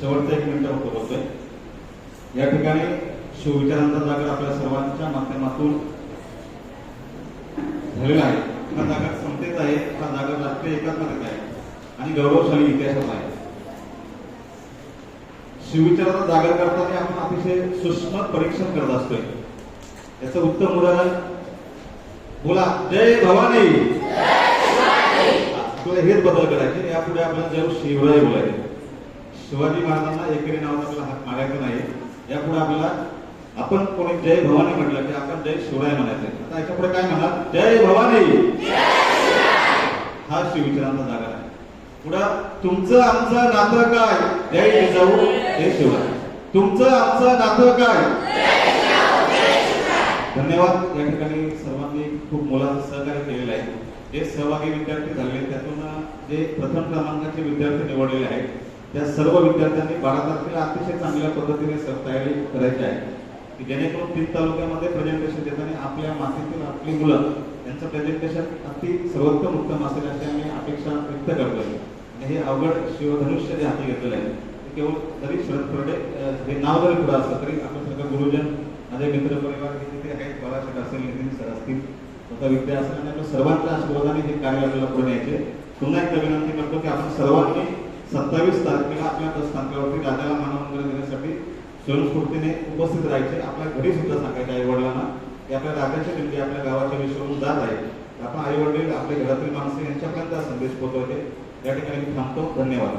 शेवटचा एक मिनिट होतो बोलतोय. या ठिकाणी शिवविचारांचा जागर आपल्या सर्वांच्या माध्यमातून झालेला आहे. हा जागर समतेचा आहे. हा जागर राष्ट्रीय एकात्मतेचा आहे. आणि गौरवशाली इतिहासाचा आहे. शिवविचाराचा जागर करताना आपण अतिशय सूक्ष्म परीक्षण करत असतोय. याचं उत्तम उदाहरण बोला जय भवानी. आपल्याला हेच बदल करायचे. यापुढे आपल्याला जय शिवराय बोलायचे. शिवाजी महाराजांना एकरी नावाचा आपल्याला हात मागायचा नाही. यापुढे आपल्याला आपण कोणी जय भवानी म्हटलं की आपण जय शिवराय म्हणायचं. आता याच्यापुढे काय म्हणा जय भवानी! हा शिवविचारांचा जागा आहे पुढं तुमचं आमचं नातं काय? जय जिजाऊ जय शिवराय. तुमचं आमचं नातं काय? धन्यवाद. या ठिकाणी सर्वांनी खूप मोलाचं सहकार्य केलेलं आहे. जे सहभागी विद्यार्थी झाले त्यातून जे प्रथम क्रमांकाचे विद्यार्थी निवडलेले आहेत त्या सर्व विद्यार्थ्यांनी बारा तारखेला अतिशय चांगल्या पद्धतीने सर तयारी करायची आहे. की जेणेकरून तीन तालुक्यामध्ये प्रेझेंटेशन देताना आपल्या मातीतील आपली मुलं यांचं प्रेझेंटेशन अति सर्वोत्तम उत्तम असेल अशी आम्ही अपेक्षा व्यक्त करतो आणि हे अवघड शिवधनुष्य जे हाती घेतलेलं आहे ते केवळ जरी शरद फरडे हे नाव जरी पुढे असलं तरी आपलं सगळं गुरुजन माझे मित्र परिवार हे तिथे आहेत. बाळासाहेब असेल नितीन सर असतील स्वतः विद्या असेल आणि आपल्या सर्वांच्या आशीर्वादाने हे कार्य आपल्याला पुढे न्यायचे. पुन्हा एकदा विनंती करतो की आपण सर्वांनी सत्तावीस तारखेला आपल्या बसस्थानकावरती राजाला मानवंदन देण्यासाठी स्वयंस्फूर्तीने उपस्थित राहायचे. आपल्या घरी सुद्धा सांगायचे आई वडिलांना की आपल्या राज्याची दिंडी म्हणजे आपल्या गावाच्या विषयावरून जात आहे आपण आई वडील आपल्या घरातील माणसं यांच्यापर्यंत संदेश पोहोचवते. या ठिकाणी मी थांबतो. धन्यवाद.